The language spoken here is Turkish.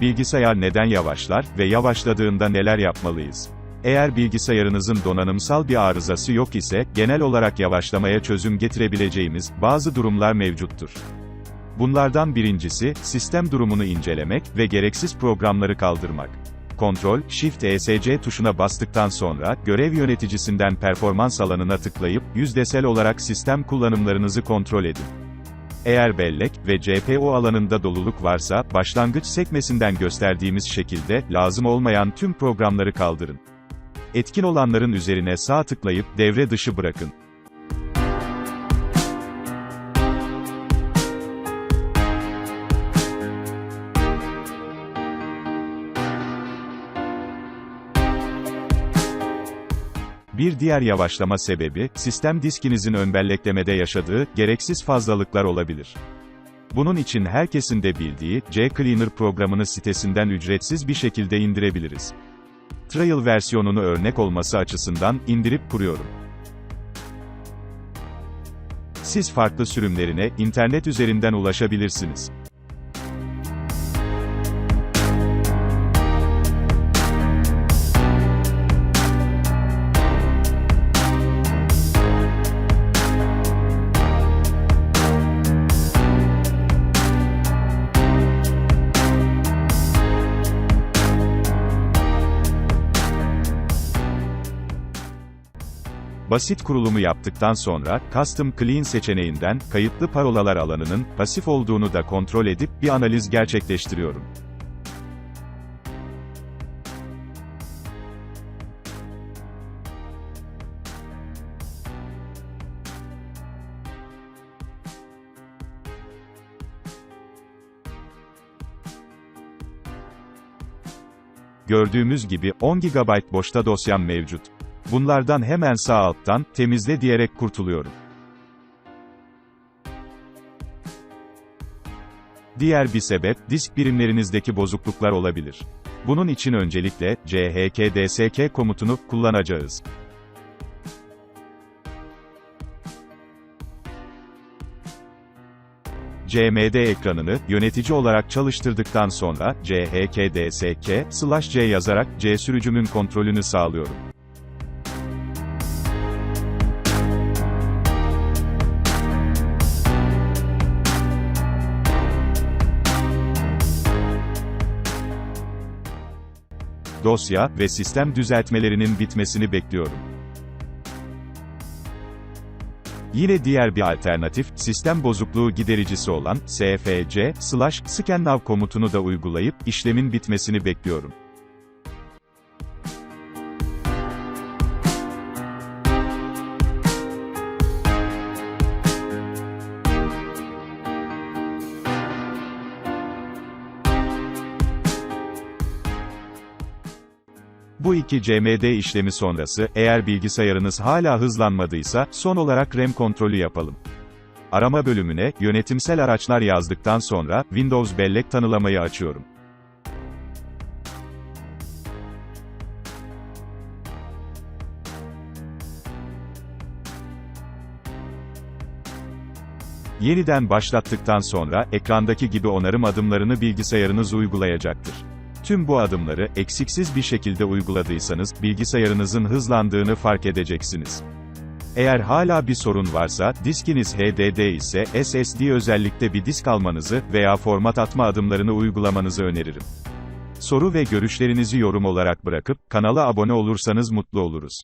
Bilgisayar neden yavaşlar ve yavaşladığında neler yapmalıyız? Eğer bilgisayarınızın donanımsal bir arızası yok ise, genel olarak yavaşlamaya çözüm getirebileceğimiz bazı durumlar mevcuttur. Bunlardan birincisi, sistem durumunu incelemek ve gereksiz programları kaldırmak. Kontrol, Shift ESC tuşuna bastıktan sonra, görev yöneticisinden performans alanına tıklayıp, yüzdesel olarak sistem kullanımlarınızı kontrol edin. Eğer bellek ve CPO alanında doluluk varsa, başlangıç sekmesinden gösterdiğimiz şekilde, lazım olmayan tüm programları kaldırın. Etkin olanların üzerine sağ tıklayıp, devre dışı bırakın. Bir diğer yavaşlama sebebi, sistem diskinizin ön belleklemede yaşadığı, gereksiz fazlalıklar olabilir. Bunun için herkesin de bildiği, Cleaner programını sitesinden ücretsiz bir şekilde indirebiliriz. Trial versiyonunu örnek olması açısından, indirip kuruyorum. Siz farklı sürümlerine, internet üzerinden ulaşabilirsiniz. Basit kurulumu yaptıktan sonra, Custom Clean seçeneğinden, kayıtlı parolalar alanının, pasif olduğunu da kontrol edip, bir analiz gerçekleştiriyorum. Gördüğümüz gibi, 10 GB boşta dosyam mevcut. Bunlardan hemen sağ alttan, temizle diyerek kurtuluyorum. Diğer bir sebep, disk birimlerinizdeki bozukluklar olabilir. Bunun için öncelikle, chkdsk komutunu kullanacağız. CMD ekranını, yönetici olarak çalıştırdıktan sonra, chkdsk, c yazarak, C sürücümün kontrolünü sağlıyorum. Dosya ve sistem düzeltmelerinin bitmesini bekliyorum. Yine diğer bir alternatif, sistem bozukluğu gidericisi olan sfc slash scannow komutunu da uygulayıp işlemin bitmesini bekliyorum. Bu iki CMD işlemi sonrası, eğer bilgisayarınız hala hızlanmadıysa, son olarak RAM kontrolü yapalım. Arama bölümüne, yönetimsel araçlar yazdıktan sonra, Windows bellek tanılamayı açıyorum. Yeniden başlattıktan sonra, ekrandaki gibi onarım adımlarını bilgisayarınız uygulayacaktır. Tüm bu adımları, eksiksiz bir şekilde uyguladıysanız, bilgisayarınızın hızlandığını fark edeceksiniz. Eğer hala bir sorun varsa, diskiniz HDD ise, SSD özellikle bir disk almanızı veya format atma adımlarını uygulamanızı öneririm. Soru ve görüşlerinizi yorum olarak bırakıp, kanala abone olursanız mutlu oluruz.